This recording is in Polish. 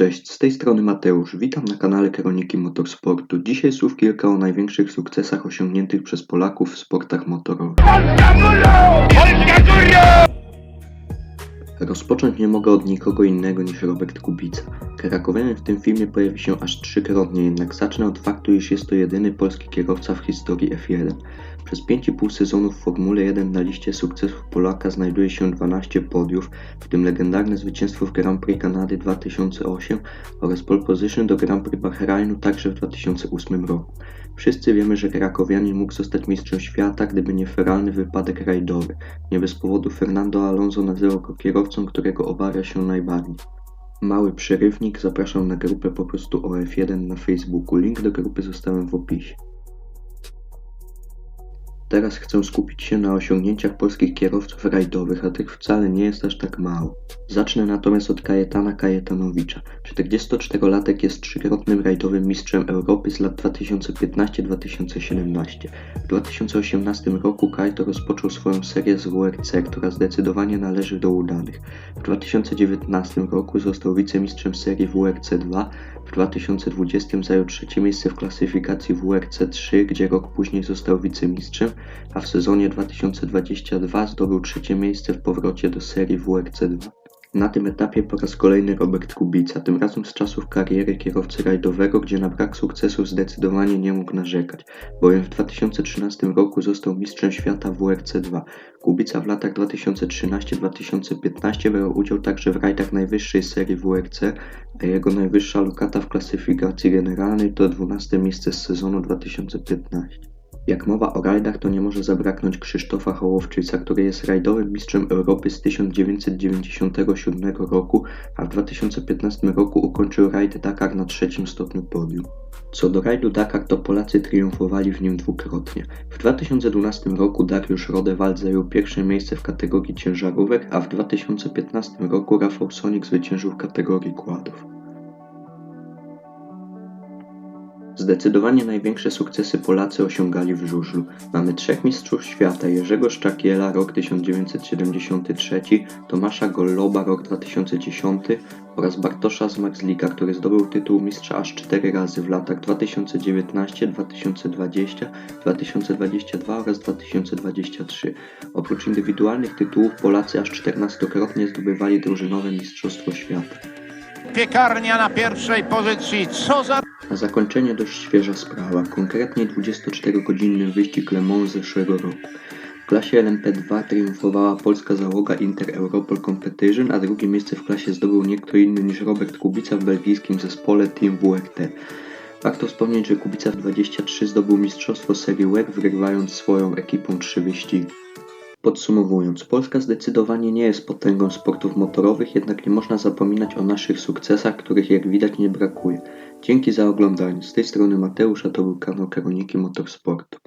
Cześć, z tej strony Mateusz. Witam na kanale Kroniki Motorsportu. Dzisiaj słów kilka o największych sukcesach osiągniętych przez Polaków w sportach motorowych. Rozpocząć nie mogę od nikogo innego niż Robert Kubica. Krakowianin w tym filmie pojawi się aż trzykrotnie, jednak zacznę od faktu, iż jest to jedyny polski kierowca w historii F1. Przez 5,5 sezonów w Formule 1 na liście sukcesów Polaka znajduje się 12 podiów, w tym legendarne zwycięstwo w Grand Prix Kanady 2008 oraz pole position do Grand Prix Bahrainu także w 2008 roku. Wszyscy wiemy, że krakowianin mógł zostać mistrzem świata, gdyby nie feralny wypadek rajdowy. Nie bez powodu Fernando Alonso nazywał go kierowcą, którego obawia się najbardziej. Mały przerywnik, zapraszam na grupę po prostu OF1 na Facebooku. Link do grupy zostawiam w opisie. Teraz chcę skupić się na osiągnięciach polskich kierowców rajdowych, a tych wcale nie jest aż tak mało. Zacznę natomiast od Kajetana Kajetanowicza. 44-latek jest trzykrotnym rajdowym mistrzem Europy z lat 2015-2017. W 2018 roku Kajto rozpoczął swoją serię z WRC, która zdecydowanie należy do udanych. W 2019 roku został wicemistrzem serii WRC 2, w 2020 zajął trzecie miejsce w klasyfikacji WRC 3, gdzie rok później został wicemistrzem, a w sezonie 2022 zdobył trzecie miejsce w powrocie do serii WRC 2. Na tym etapie po raz kolejny Robert Kubica, tym razem z czasów kariery kierowcy rajdowego, gdzie na brak sukcesów zdecydowanie nie mógł narzekać, bowiem w 2013 roku został mistrzem świata w WRC 2. Kubica w latach 2013-2015 brał udział także w rajdach najwyższej serii WRC, a jego najwyższa lokata w klasyfikacji generalnej to 12 miejsce z sezonu 2015. Jak mowa o rajdach, to nie może zabraknąć Krzysztofa Hołowczyca, który jest rajdowym mistrzem Europy z 1997 roku, a w 2015 roku ukończył rajd Dakar na trzecim stopniu podium. Co do rajdu Dakar, to Polacy triumfowali w nim dwukrotnie. W 2012 roku Dariusz Rodewald zajął pierwsze miejsce w kategorii ciężarówek, a w 2015 roku Rafał Sonik zwyciężył w kategorii kładów. Zdecydowanie największe sukcesy Polacy osiągali w żużlu. Mamy trzech mistrzów świata, Jerzego Szczakiela rok 1973, Tomasza Golloba rok 2010 oraz Bartosza Zmarzlika, który zdobył tytuł mistrza aż cztery razy w latach 2019, 2020, 2022 oraz 2023. Oprócz indywidualnych tytułów Polacy aż 14-krotnie zdobywali drużynowe Mistrzostwo Świata. Piekarnia na pierwszej pozycji. Co za Na zakończenie dość świeża sprawa, konkretnie 24-godzinny wyścig Le Mans zeszłego roku. W klasie LMP2 triumfowała polska załoga Inter Europol Competition, a drugie miejsce w klasie zdobył nie kto inny niż Robert Kubica w belgijskim zespole Team WRT. Warto wspomnieć, że Kubica w 23 zdobył mistrzostwo serii WEC, wygrywając swoją ekipą trzy wyścigi. Podsumowując, Polska zdecydowanie nie jest potęgą sportów motorowych, jednak nie można zapominać o naszych sukcesach, których jak widać nie brakuje. Dzięki za oglądanie. Z tej strony Mateusz, a to był kanał Kroniki Motorsportu.